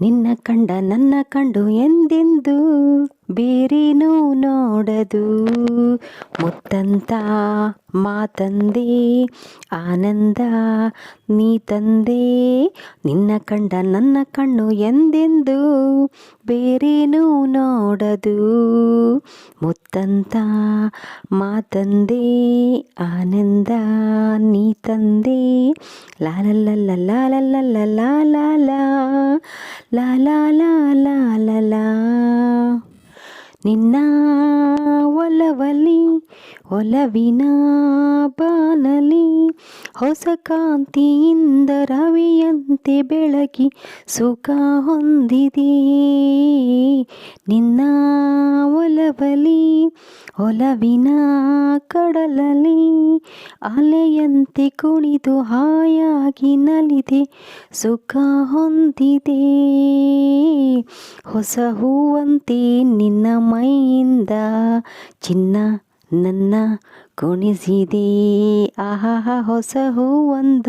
ನಿನ್ನ ಕಂಡ ನನ್ನ ಕಂಡು ಎಂದೆಂದು ಬೇರೇನೂ ನೋಡದು? ಮುತ್ತಂತ ಮಾತಂದೆ, ಆನಂದ ನೀ ತಂದೆ, ನಿನ್ನ ಕಂಡ ನನ್ನ ಕಣ್ಣು ಎಂದೆಂದು ಬೇರೇನೂ ನೋಡದು? ಮುತ್ತಂತ ಮಾತಂದೆ, ಆನಂದ ನೀ ತಂದೆ ಲಾಲಲ್ಲ ಲಾಲಲ್ಲ ಲಾಲ ಲಾ ಲಾ ನಿನ್ನ ಒಲವಲಿ ಒಲವಿನ ಬಾನಲಿ ಹೊಸ ಕಾಂತಿಯಿಂದ ರವಿಯಂತೆ ಬೆಳಗಿ ಸುಖ ಹೊಂದಿದೆ. ನಿನ್ನ ಒಲವಲಿ, ಒಲವಿನ ಕಡಲಲಿ, ಅಲೆಯಂತೆ ಕುಣಿದು ಹಾಯಾಗಿ ನಲಿದೆ ಸುಖ ಹೊಂದಿದೆ. ಹೊಸ ಹೂವಂತೆ ನಿನ್ನ ಮೈಯಿಂದ ಚಿನ್ನ ನನ್ನ ಕುಣಿಸಿದಿ. ಆಹಾಹ, ಹೊಸ ಹೂವಂದ,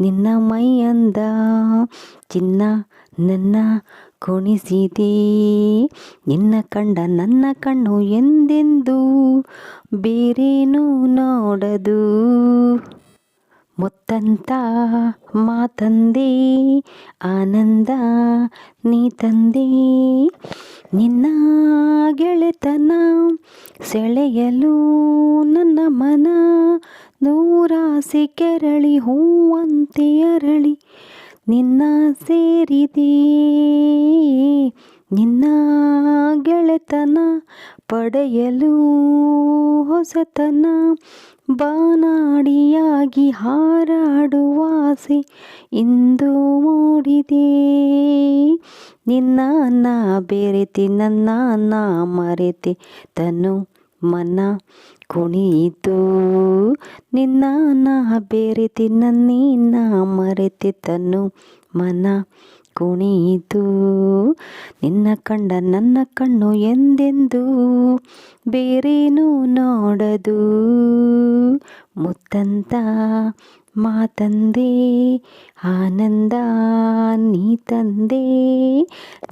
ನಿನ್ನ ಮೈ ಅಂದ ಚಿನ್ನ ನನ್ನ ಕುಣಿಸಿದೆ. ನಿನ್ನ ಕಂಡ ನನ್ನ ಕಣ್ಣು ಎಂದೆಂದು ಬೇರೇನೂ ನೋಡದು. ಮುತ್ತಂತ ಮಾತಂದೆ, ಆನಂದ ನೀ ತಂದೆ. ನಿನ್ನ ಗೆಳೆತನ ಸೆಳೆಯಲು ನನ್ನ ಮನ ನೂರಾಸೆ ಕೆರಳಿ ಹೂವಂತೆ ಅರಳಿ. ನಿನ್ನ ಸೇರಿದೆ, ನಿನ್ನ ಗೆಳೆತನ ಪಡೆಯಲು ಹೊಸತನ ಬಾನಾಡಿಯಾಗಿ ಹಾರಾಡುವಾಸೆ ಇಂದು ಮೂಡಿದೆ. ನಿನ್ನ ನಾ ಬೆರೆತಿ, ನನ್ನ ನಾ ಮರೆತೆ, ತನು ಮನ ಕುಣಿಯಿತು. ನಿನ್ನ ನಾ ಬೆರೆತಿ ನನ್ನ ನಾ ಮರೆತೆ, ತನು ಮನ ಕುಣಿಯಿತು. ನಿನ್ನ ಕಂಡ ನನ್ನ ಕಣ್ಣು ಎಂದೆಂದು? ಬೇರೇನೂ ನೋಡದು. ಮುತ್ತಂತ ಮಾತಂದೆ, ಆನಂದ ನೀ ತಂದೆ.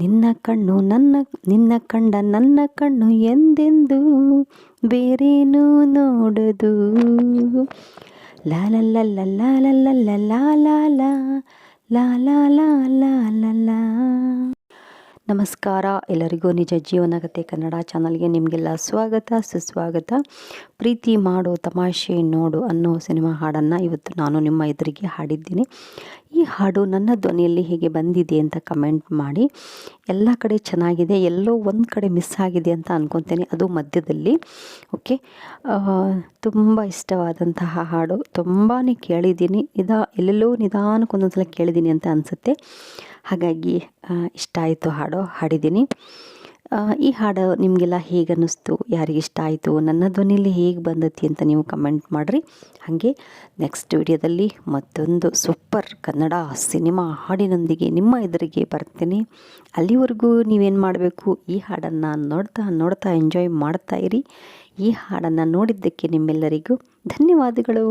ನಿನ್ನ ಕಣ್ಣು ನನ್ನ, ನಿನ್ನ ಕಂಡ ನನ್ನ ಕಣ್ಣು ಎಂದೆಂದು? ಬೇರೇನೂ ನೋಡದು. ಲಾಲಲ್ಲ ಲಾಲಲ್ಲ ಲಾಲ ಲಾ ಲಾ ಲಾ ಲಾ ಲಾ ನಮಸ್ಕಾರ. ಎಲ್ಲರಿಗೂ ನಿಜ ಜೀವನಗತೆ ಕನ್ನಡ ಚಾನಲ್ಗೆ ನಿಮಗೆಲ್ಲ ಸ್ವಾಗತ, ಸುಸ್ವಾಗತ. ಪ್ರೀತಿ ಮಾಡು, ತಮಾಷೆ, ನೋಡು ಅನ್ನೋ ಸಿನಿಮಾ ಹಾಡನ್ನು ಇವತ್ತು ನಾನು ನಿಮ್ಮ ಎದುರಿಗೆ ಹಾಡಿದ್ದೀನಿ. ಈ ಹಾಡು ನನ್ನ ಧ್ವನಿಯಲ್ಲಿ ಹೇಗೆ ಬಂದಿದೆ ಅಂತ ಕಮೆಂಟ್ ಮಾಡಿ. ಎಲ್ಲ ಕಡೆ ಚೆನ್ನಾಗಿದೆ, ಎಲ್ಲೋ ಒಂದು ಕಡೆ ಮಿಸ್ ಆಗಿದೆ ಅಂತ ಅಂದ್ಕೊತೇನೆ ಅದು ಮಧ್ಯದಲ್ಲಿ. ಓಕೆ ತುಂಬ ಇಷ್ಟವಾದಂತಹ ಹಾಡು. ತುಂಬಾ ಕೇಳಿದ್ದೀನಿ. ನಿದಾ, ಎಲ್ಲೆಲ್ಲೋ ನಿಧಾನಕ್ಕೆ ಒಂದೊಂದ್ಸಲ ಕೇಳಿದ್ದೀನಿ ಅಂತ ಅನಿಸುತ್ತೆ. ಹಾಗಾಗಿ ಇಷ್ಟ ಆಯಿತು ಹಾಡು, ಹಾಡಿದ್ದೀನಿ. ಈ ಹಾಡು ನಿಮಗೆಲ್ಲ ಹೇಗೆ ಅನ್ನಿಸ್ತು ಯಾರಿಗೆ ಇಷ್ಟ ಆಯಿತು? ನನ್ನ ಧ್ವನಿಯಲ್ಲಿ ಹೇಗೆ ಬಂದತಿ ಅಂತ ನೀವು ಕಮೆಂಟ್ ಮಾಡಿರಿ. ಹಾಗೆ ನೆಕ್ಸ್ಟ್ ವಿಡಿಯೋದಲ್ಲಿ ಮತ್ತೊಂದು ಸೂಪರ್ ಕನ್ನಡ ಸಿನಿಮಾ ಹಾಡಿನೊಂದಿಗೆ ನಿಮ್ಮ ಎದುರಿಗೆ ಬರ್ತೀನಿ. ಅಲ್ಲಿವರೆಗೂ ನೀವೇನು ಮಾಡಬೇಕು? ಈ ಹಾಡನ್ನು ನೋಡ್ತಾ ನೋಡ್ತಾ ಎಂಜಾಯ್ ಮಾಡ್ತಾ ಇರಿ. ಈ ಹಾಡನ್ನು ನೋಡಿದ್ದಕ್ಕೆ ನಿಮ್ಮೆಲ್ಲರಿಗೂ ಧನ್ಯವಾದಗಳು.